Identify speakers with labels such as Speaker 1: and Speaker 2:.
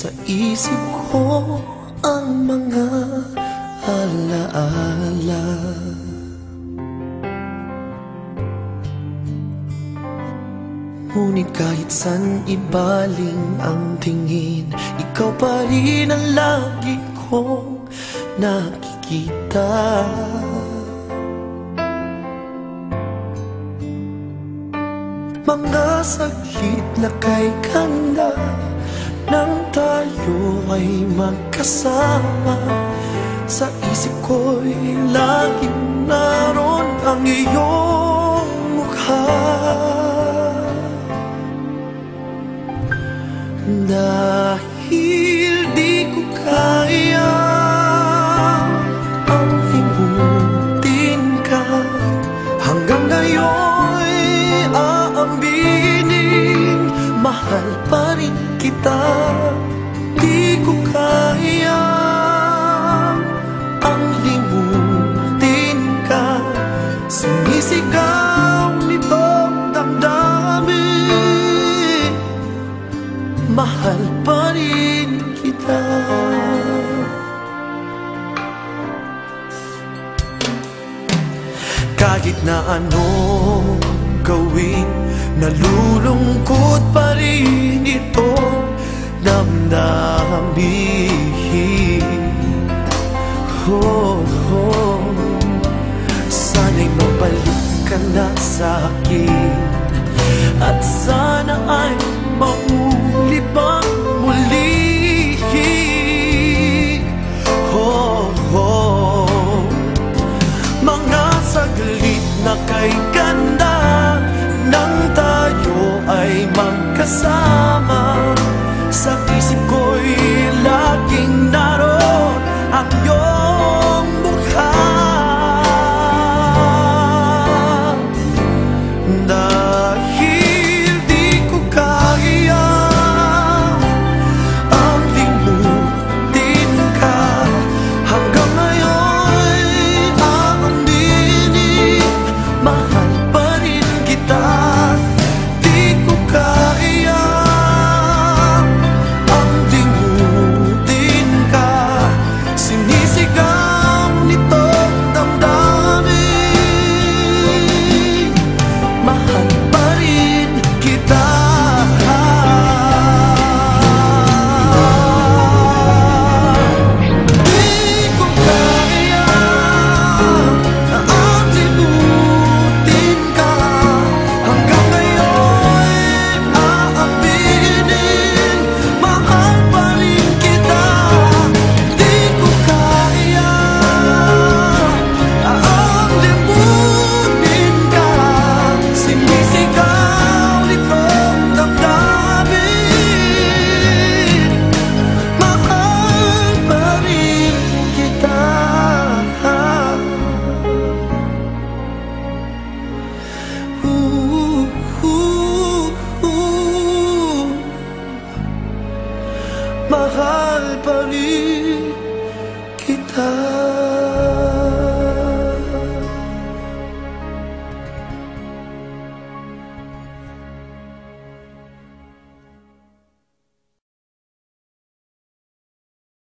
Speaker 1: Sa isip ko ang mga alaala. Ngunit kahit san ibaling ang tingin Ikaw pa rin ang lagi kong nakikita. Mga sakit na kay kanda ay magkasama. Sa isip ko'y laging naroon ang iyong mukha. Dahil di ko kaya Ang limutin ka Hanggang ngayon'y aaminin Mahal pa rin kita Kahit na anong gawin Nalulungkot pa rin ito. Damdamin oh, oh. Sana'y mabalik ka na sa akin. At mauwi começar. kapal kita.